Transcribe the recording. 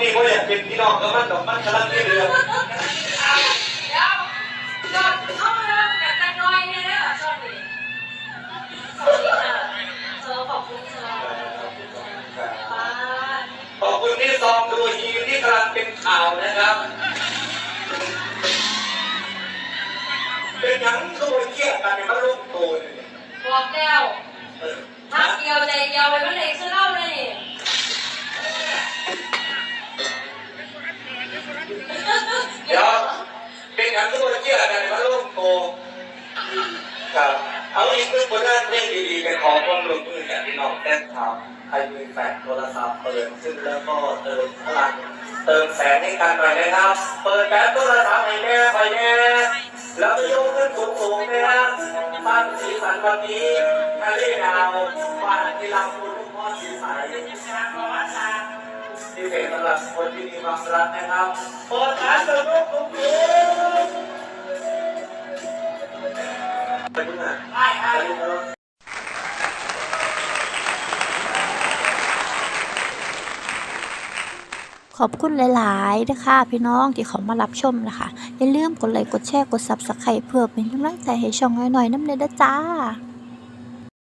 มีเป็นพี่น้องกับมันดอกมันกำลังได้เรืองเดี๋ยวจอดเขามาแล้วแต่แต่น้อยเนี่ยนะชอบสวัสดีค่ะขอบคุณครับขอบคุณที่ซองดูฮีที่กำลังเป็นข่าวนะครับ เป็นหยังขบวเครียดกันในพระรูปโตเนี่ยบอกแล้ว โตครับเอาอีกเรื่องผลงานเพลงดีๆเป็นของความร่วมมือจากพี่น้องแต้ข่าวใครมีแฟนโทรศัพท์เปิดซึ่งแล้วก็เติมพลังเติมแสงให้กันหน่อยนะครับ เปิดแก๊สโทรศัพท์ให้แม่ไปแน่แล้วก็ยกขึ้นสูงๆนะครับสร้างสีสันวันนี้ทะเลดาวบ้านที่ลำพูนลูกพ่อสีใสที่เป็นสำหรับคนที่มีความรักนะครับเปิดแก๊สเติมลูกสูงๆไปมึ ขอบคุณหลายๆนะคะพี่น้องที่เขามารับชมนะคะ อย่าลืมกดไลค์กดแชร์กดซับสไครต์เพื่อเป็นกำลังใจให้ช่องน้อยๆน้ำเนยเด้อจ้า